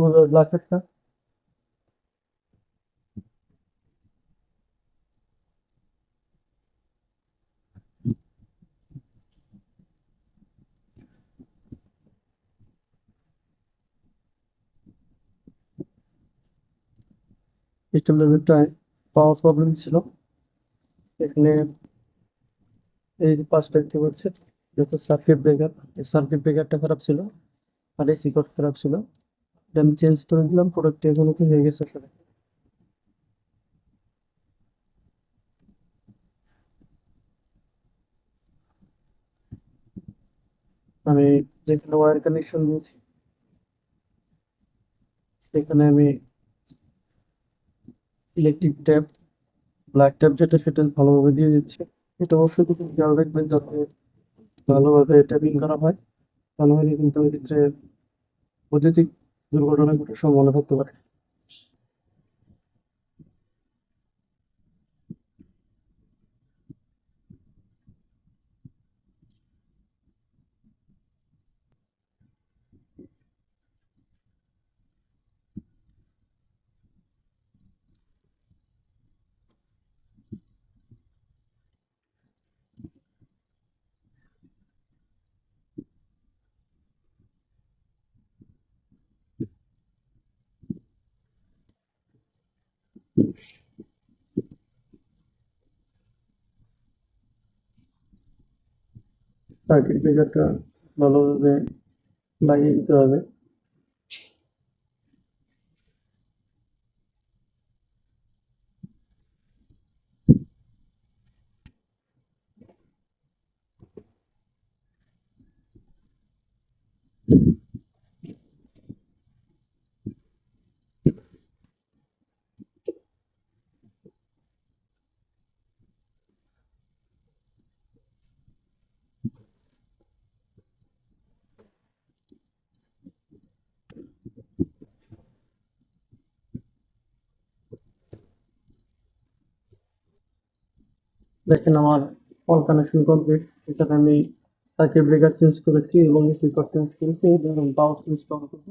Como de la carta. স্টেবিলাইজারটায় power problem ছিল এখানে এই যে পাঁচটা দেখতে পাচ্ছেন এটা হচ্ছে সার্কিট ব্রেকার এই সার্কিট ব্রেকারটা খারাপ ছিল আর এই সিকট খারাপ ছিল আমি চেঞ্জ করে দিলাম প্রোডাক্টটি এখন হয়ে গেছে আসলে আমি যেখানে ওয়্যার কানেকশন দিয়েছি, সেখানে আমি ইলেকট্রিক ট্যাপ ব্ল্যাক ট্যাপ যেটা সেটা ভালোভাবে দিয়ে দিচ্ছি। এটা অবশ্যই কিন্তু খেয়াল রাখবেন যাতে ভালোভাবে ট্যাপিং করা হয়। তা নাহলে কিন্তু এক্ষেত্রে বৈদ্যুতিক দুর্ঘটনা ঘটার সম্ভাবনা থাকতে পারে। সার্কিট ব্রেকারটা ভালোভাবে লাগিয়ে দিতে হবে দেখেন আমার অল কানেকশন কমপ্লিট এখানে আমি সার্কিট ব্রেকার চেঞ্জ করেছি এবং সিকট চেঞ্জ করেছি। এবং পাওয়ার সুইচ অন করব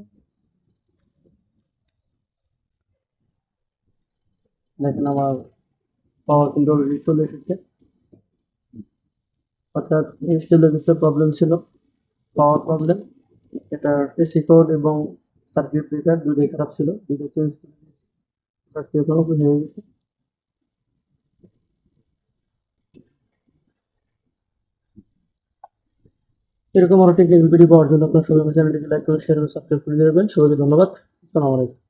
দেখেন আমার পাওয়ার কিন্তু অলরেডি চলে এসেছে। অর্থাৎ ইনস্টলেশনের প্রবলেম ছিল। পাওয়ার প্রবলেম এটার এসি কোড এবং সার্কিট ব্রেকার দুটোই খারাপ ছিল। দুটো চেঞ্জ করে দিয়েছি। এখনও হয়ে গেছে। এরকম আরও টেকনিক্যাল ভিডিও পাওয়ার জন্য আপনার সবাই চ্যানেলটিকে লাইক করে শেয়ার করে সাবস্ক্রাইব করে দেবেন সবাইকে ধন্যবাদ। আসসালামু আলাইকুম।